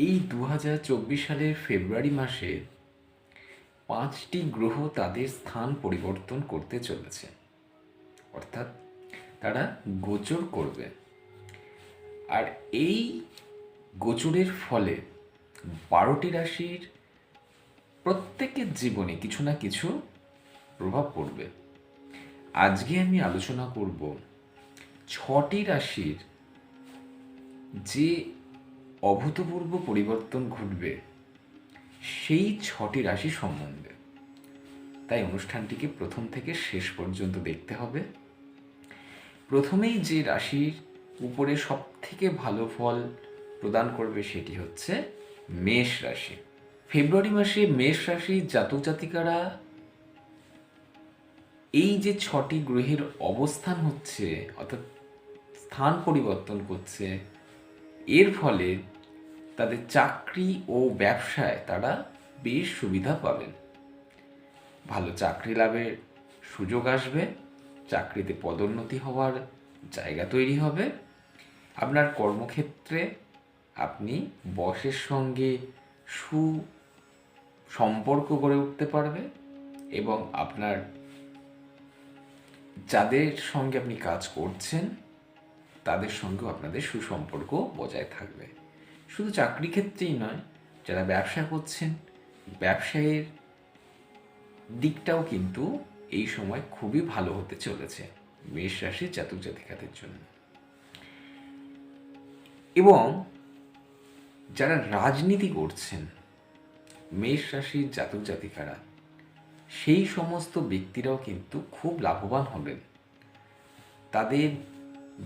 এই দু হাজার চব্বিশ সালের ফেব্রুয়ারি মাসে পাঁচটি গ্রহ তাদের স্থান পরিবর্তন করতে চলেছে। অর্থাৎ তারা গোচর করবে। আর এই গোচরের ফলে বারোটি রাশির প্রত্যেকের জীবনে কিছু না কিছু প্রভাব পড়বে। আজকে আমি আলোচনা করব ছটি রাশির যে অভূতপূর্ব পরিবর্তন ঘটবে সেই ছটি রাশি সম্বন্ধে। তাই অনুষ্ঠানটিকে প্রথম থেকে শেষ পর্যন্ত দেখতে হবে। প্রথমেই যে রাশির উপরে সব থেকে ভালো ফল প্রদান করবে সেটি হচ্ছে মেষ রাশি। ফেব্রুয়ারি মাসে মেষ রাশি জাতক জাতিকারা এই যে ছটি গ্রহের অবস্থান হচ্ছে, অর্থাৎ স্থান পরিবর্তন করছে এর ফলে তাদের চাকরি ও ব্যবসায় তারা বেশ সুবিধা পাবেন। ভালো চাকরি লাভের সুযোগ আসবে, চাকরিতে পদোন্নতি হওয়ার জায়গা তৈরি হবে। আপনার কর্মক্ষেত্রে আপনি বসের সঙ্গে সু সম্পর্ক গড়ে উঠতে পারবে এবং আপনার যাদের সঙ্গে আপনি কাজ করছেন তাদের সঙ্গেও আপনাদের সুসম্পর্ক বজায় থাকবে। শুধু চাকরি ক্ষেত্রেই নয়, যারা ব্যবসা করছেন, ব্যবসায়ের দিকটাও কিন্তু এই সময় খুবই ভালো হতে চলেছে মেষ রাশির জাতক জাতিকাদের জন্য। এবং যারা রাজনীতি করছেন, মেষ রাশির জাতক জাতিকারা, সেই সমস্ত ব্যক্তিরাও কিন্তু খুব লাভবান হবেন তাদের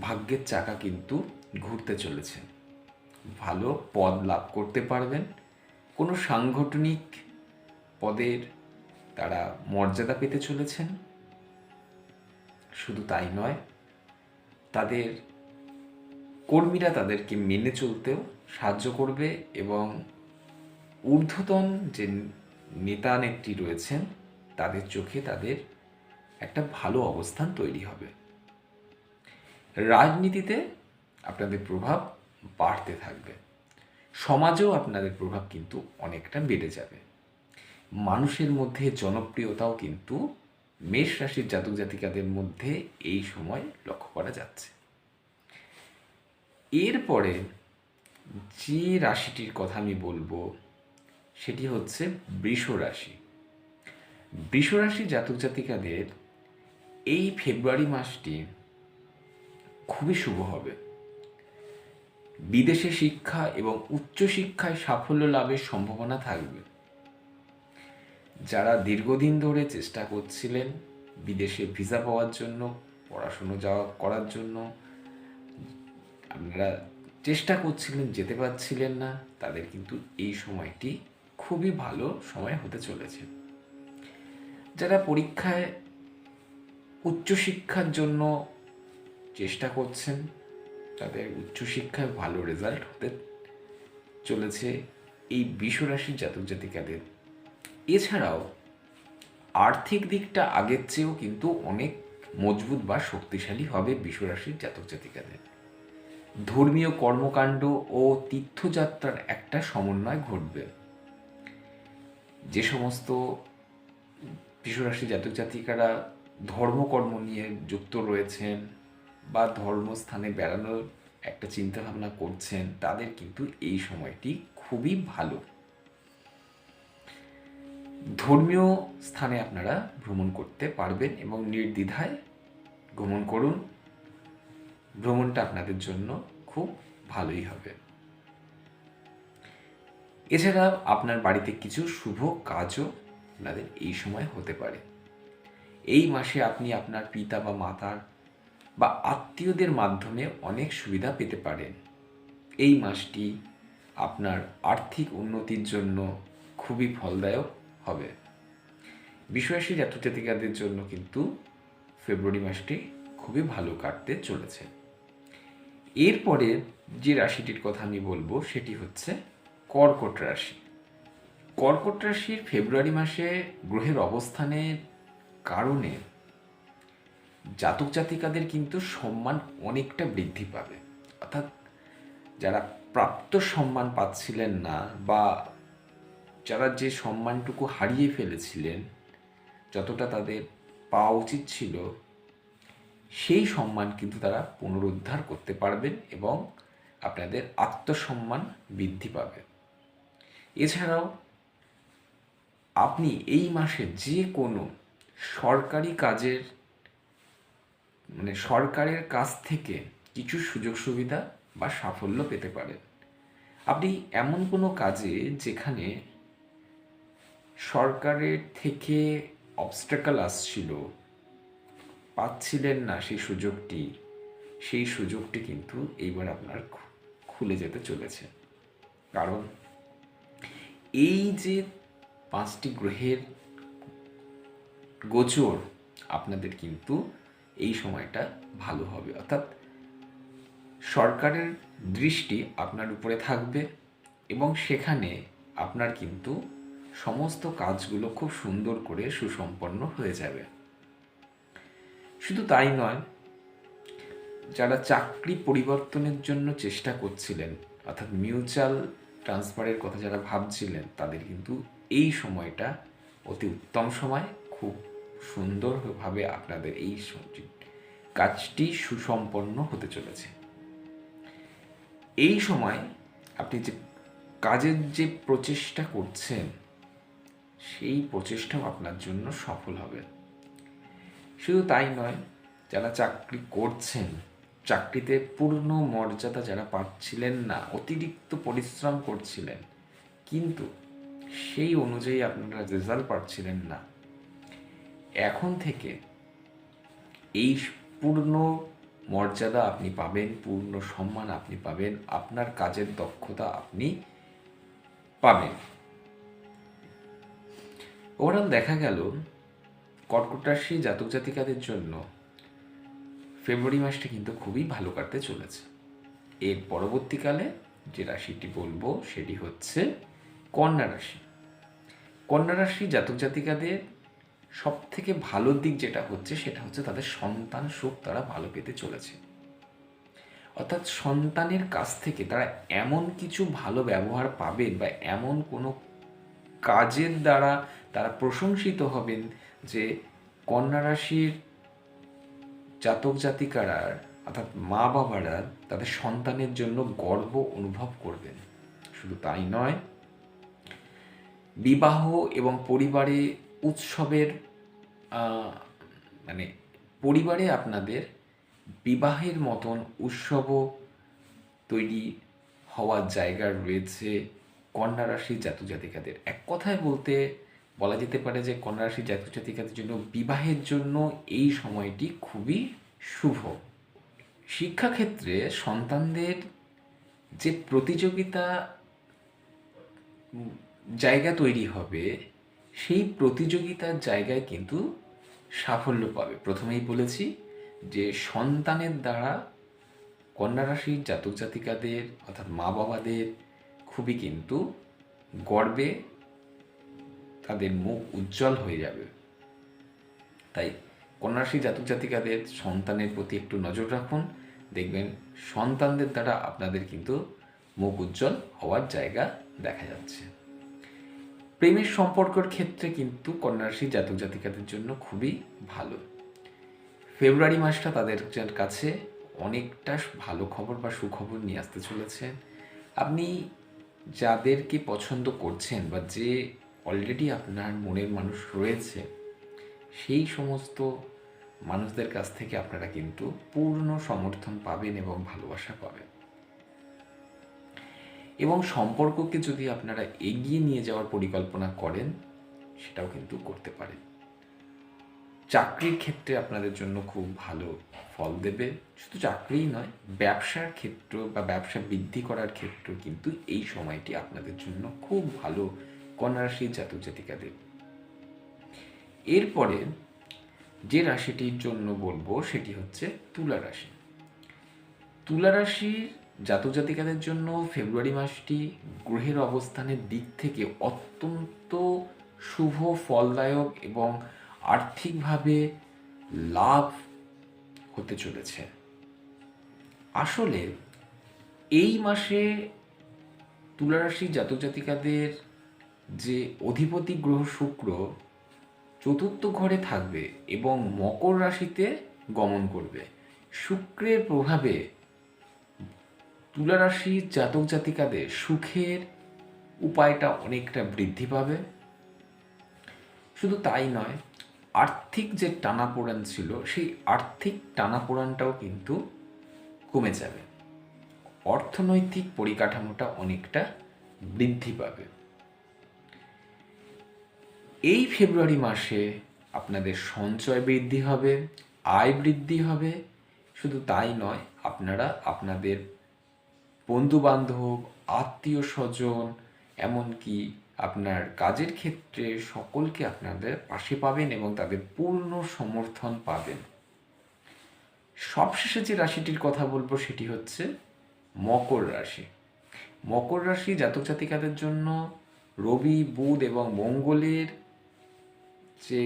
ভাগ্যের চাকা কিন্তু ঘুরতে চলেছে। ভালো পদ লাভ করতে পারবেন। কোনো সাংগঠনিক পদের তারা মর্যাদা পেতে চলেছেন। শুধু তাই নয়, তাদের কর্মীরা তাদেরকে মেনে চলতেও সাহায্য করবে এবং ঊর্ধ্বতন যে নেতা নেত্রী রয়েছেন, তাদের চোখে তাদের একটা ভালো অবস্থান তৈরি হবে। রাজনীতিতে আপনাদের প্রভাব বাড়তে থাকবে। সমাজেও আপনাদের প্রভাব কিন্তু অনেকটা বেড়ে যাবে। মানুষের মধ্যে জনপ্রিয়তাও কিন্তু মেষ রাশির জাতক জাতিকাদের মধ্যে এই সময় লক্ষ্য করা যাচ্ছে। এরপরে যে রাশিটির কথা আমি বলব, সেটি হচ্ছে বৃষ রাশি। বৃষ রাশি জাতক জাতিকাদের এই ফেব্রুয়ারি মাসটি খুবই শুভ হবে। বিদেশে শিক্ষা এবং উচ্চশিক্ষায় সাফল্য লাভের সম্ভাবনা থাকবে। যারা দীর্ঘদিন ধরে চেষ্টা করছিলেন বিদেশে ভিসা পাওয়ার জন্য, পড়াশুনো যাওয়া করার জন্য, আপনারা চেষ্টা করছিলেন, যেতে পারছিলেন না, তাদের কিন্তু এই সময়টি খুবই ভালো সময় হতে চলেছে। যারা পরীক্ষায় উচ্চশিক্ষার জন্য চেষ্টা করছেন, তাদের উচ্চশিক্ষায় ভালো রেজাল্ট হতে চলেছে এই বিশ্বরাশির জাতক জাতিকাদের। এছাড়াও আর্থিক দিকটা আগের চেয়েও কিন্তু অনেক মজবুত বা শক্তিশালী হবে বিশ্বরাশির জাতক জাতিকাদের। ধর্মীয় কর্মকাণ্ড ও তীর্থযাত্রার একটা সমন্বয় ঘটবে। যে সমস্ত বিশ্বরাশি জাতক জাতিকারা ধর্মকর্ম নিয়ে যুক্ত রয়েছেন বা ধর্মস্থানে বেড়ানোর একটা চিন্তাভাবনা করছেন, তাদের কিন্তু এই সময়টি খুবই ভালো। ধর্মীয় স্থানে আপনারা ভ্রমণ করতে পারবেন এবং নির্দ্বিধায় ভ্রমণ করুন। ভ্রমণটা আপনাদের জন্য খুব ভালোই হবে। এছাড়া আপনার বাড়িতে কিছু শুভ কাজও আপনাদের এই সময় হতে পারে। এই মাসে আপনি আপনার পিতা বা মাতার বা আত্মীয়দের মাধ্যমে অনেক সুবিধা পেতে পারেন। এই মাসটি আপনার আর্থিক উন্নতির জন্য খুবই ফলদায়ক হবে। বিশ্বাসী জাতজাতিকাদের জন্য কিন্তু ফেব্রুয়ারি মাসটি খুবই ভালো কাটতে চলেছে। এরপরে যে রাশিটির কথা আমি বলব সেটি হচ্ছে কর্কট রাশি। কর্কট রাশির ফেব্রুয়ারি মাসে গ্রহের অবস্থানের কারণে জাতক জাতিকাদের কিন্তু সম্মান অনেকটা বৃদ্ধি পাবে। অর্থাৎ যারা প্রাপ্ত সম্মান পাচ্ছিলেন না বা যারা যে সম্মানটুকু হারিয়ে ফেলেছিলেন, যতটা তাদের পাওয়া উচিত ছিল, সেই সম্মান কিন্তু তারা পুনরুদ্ধার করতে পারবেন এবং আপনাদের আত্মসম্মান বৃদ্ধি পাবে। এছাড়াও আপনি এই মাসে যে কোনো সরকারি কাজের মানে সরকারের কাছ থেকে কিছু সুযোগ সুবিধা বা সাফল্য পেতে পারেন। আপনি এমন কোনো কাজে যেখানে সরকারের থেকে অবস্টাকল আসছিল, পাচ্ছিলেন না সেই সুযোগটি সেই সুযোগটি কিন্তু এইবার আপনার খুলে যেতে চলেছে। কারণ এই যে পাঁচটি গ্রহের গোচর আপনাদের কিন্তু এই সময়টা ভালো হবে। অর্থাৎ সরকারের দৃষ্টি আপনার উপরে থাকবে এবং সেখানে আপনার কিন্তু সমস্ত কাজগুলো খুব সুন্দর করে সুসম্পন্ন হয়ে যাবে। শুধু তাই নয়, যারা চাকরি পরিবর্তনের জন্য চেষ্টা করছিলেন, অর্থাৎ মিউচুয়াল ট্রান্সফারের কথা যারা ভাবছিলেন, তাদের কিন্তু এই সময়টা অতি উত্তম সময়, খুব সুন্দরভাবে আপনাদের এই কাজটি সুসম্পন্ন হতে চলেছে। এই সময় আপনি যে কাজের যে প্রচেষ্টা করছেন, সেই প্রচেষ্টাও আপনার জন্য সফল হবে। শুধু তাই নয়, যারা চাকরি করছেন, চাকরিতে পূর্ণ মর্যাদা যারা পাচ্ছিলেন না, অতিরিক্ত পরিশ্রম করছিলেন, কিন্তু সেই অনুযায়ী আপনারা রেজাল্ট পাচ্ছিলেন না। এখন থেকে এই পূর্ণ মর্যাদা আপনি পাবেন, পূর্ণ সম্মান আপনি পাবেন, আপনার কাজের দক্ষতা আপনি পাবেন। ওভারঅল দেখা গেল, কর্কট রাশি জাতক জাতিকাদের জন্য ফেব্রুয়ারি মাসটা কিন্তু খুবই ভালো কাটতে চলেছে। এর পরবর্তীকালে যে রাশিটি বলব, সেটি হচ্ছে কন্যা রাশি। কন্যা রাশি জাতক জাতিকাদের সব থেকে ভালো দিক যেটা হচ্ছে, সেটা হচ্ছে তাদের সন্তান সুখ তারা ভালো পেতে চলেছে। অর্থাৎ সন্তানের কাছ থেকে তারা এমন কিছু ভালো ব্যবহার পাবেন বা এমন কোনো কাজের দ্বারা তারা প্রশংসিত হবেন যে কন্যা রাশির জাতক জাতিকারা, অর্থাৎ মা বাবারা তাদের সন্তানের জন্য গর্ব অনুভব করবেন। শুধু তাই নয়, বিবাহ এবং পরিবারে উৎসবের মানে পরিবারে আপনাদের বিবাহের মতন উৎসবও তৈরি হওয়ার জায়গা রয়েছে কন্যা জাতক জাতিকাদের এক কথায় বলতে বলা যেতে পারে যে কন্যা রাশির জাতক জাতিকাদের জন্য বিবাহের জন্য এই সময়টি খুবই শুভ। শিক্ষাক্ষেত্রে সন্তানদের যে প্রতিযোগিতা জায়গা তৈরি হবে সেই প্রতিযোগিতার জায়গায় কিন্তু সাফল্য পাবে। প্রথমেই বলেছি যে সন্তানের দ্বারা কন্যা রাশির জাতক জাতিকাদের অর্থাৎ মা বাবাদের খুবই কিন্তু গর্বে তাদের মুখ উজ্জ্বল হয়ে যাবে। তাই কন্যা রাশি জাতক জাতিকাদের সন্তানের প্রতি একটু নজর রাখুন। দেখবেন সন্তানদের দ্বারা আপনাদের কিন্তু মুখ উজ্জ্বল হওয়ার জায়গা দেখা যাচ্ছে। প্রেমের সম্পর্কের ক্ষেত্রে কিন্তু কন্যা রাশি জাতক জাতিকাদের জন্য খুবই ভালো। ফেব্রুয়ারি মাসটা তাদের কাছে অনেকটা ভালো খবর বা সুখবর নিয়ে আসতে চলেছে। আপনি যাদেরকে পছন্দ করছেন বা যে অলরেডি আপনার মনের মানুষ রয়েছে, সেই সমস্ত মানুষদের কাছ থেকে আপনারা কিন্তু পূর্ণ সমর্থন পাবেন এবং ভালোবাসা পাবেন। এবং সম্পর্ককে যদি আপনারা এগিয়ে নিয়ে যাওয়ার পরিকল্পনা করেন, সেটাও কিন্তু করতে পারেন। চাকরির ক্ষেত্রে আপনাদের জন্য খুব ভালো ফল দেবে। শুধু চাকরিই নয়, ব্যবসার ক্ষেত্র বা ব্যবসা বৃদ্ধি করার ক্ষেত্র কিন্তু এই সময়টি আপনাদের জন্য খুব ভালো কন্যা রাশির জাতক জাতিকাদের এরপরে যে রাশিটির জন্য বলব, সেটি হচ্ছে তুলা রাশি। তুলা রাশির জাতক জাতিকাদের জন্য ফেব্রুয়ারি মাসটি গ্রহের অবস্থানের দিক থেকে অত্যন্ত শুভ, ফলদায়ক এবং আর্থিকভাবে লাভ হতে চলেছে। আসলে এই মাসে তুলারাশি জাতক জাতিকাদের যে অধিপতি গ্রহ শুক্র চতুর্থ ঘরে থাকবে এবং মকর রাশিতে গমন করবে। শুক্রের প্রভাবে তুলারাশির জাতক জাতিকাদের সুখের উপায়টা অনেকটা বৃদ্ধি পাবে। শুধু তাই নয়, আর্থিক যে টানাপোড়েন ছিল, সেই আর্থিক টানাপোড়েনটাও কিন্তু কমে যাবে। অর্থনৈতিক পরিকাঠামোটা অনেকটা বৃদ্ধি পাবে। এই ফেব্রুয়ারি মাসে আপনাদের সঞ্চয় বৃদ্ধি হবে, আয় বৃদ্ধি হবে। শুধু তাই নয়, আপনারা আপনাদের বন্ধু বান্ধব আত্মীয় স্বজন, এমনকি আপনার কাজের ক্ষেত্রে সকলকে আপনাদের পাশে পাবেন এবং তাদের পূর্ণ সমর্থন পাবেন। সবশেষে যে রাশিটির কথা বলব সেটি হচ্ছে মকর রাশি। মকর রাশি জাতক জাতিকাদের জন্য রবি, বুধ এবং মঙ্গলের যে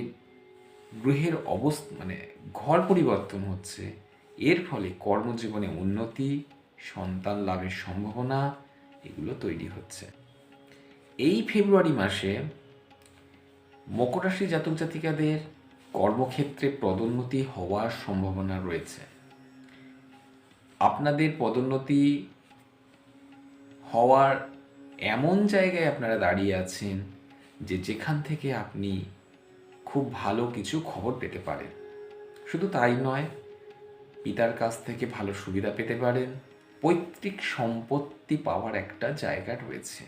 গ্রহের অবস্থা মানে ঘর পরিবর্তন হচ্ছে, এর ফলে কর্মজীবনে উন্নতি সন্তান লাভের সম্ভাবনা এগুলো তৈরি হচ্ছে। এই ফেব্রুয়ারি মাসে মকর রাশি জাতক জাতিকাদের কর্মক্ষেত্রে পদোন্নতি হওয়ার সম্ভাবনা রয়েছে। আপনাদের পদোন্নতি হওয়ার এমন জায়গায় আপনারা দাঁড়িয়ে আছেন যে যেখান থেকে আপনি খুব ভালো কিছু খবর পেতে পারেন। শুধু তাই নয়, পিতার কাছ থেকে ভালো সুবিধা পেতে পারেন পৈতৃক সম্পত্তি পাওয়ার একটা জায়গা রয়েছে।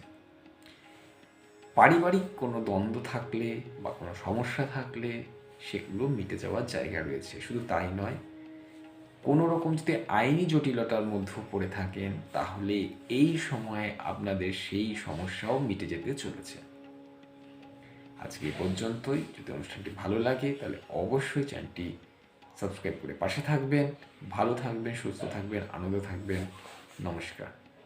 পারিবারিক কোনো দ্বন্দ্ব থাকলে বা কোনো সমস্যা থাকলে সেগুলো মিটে যাওয়ার জায়গা রয়েছে। শুধু তাই নয়, কোনো রকম যদি আইনি জটিলতার মধ্যে পড়ে থাকেন, তাহলে এই সময়ে আপনাদের সেই সমস্যাও মিটে যেতে চলেছে। আজকে এ পর্যন্তই। যদি অনুষ্ঠানটি ভালো লাগে, তাহলে অবশ্যই চ্যানেলটি সাবস্ক্রাইব করে পাশে থাকবেন ভালো থাকবেন সুস্থ থাকবেন আনন্দ থাকবেন। নমস্কার।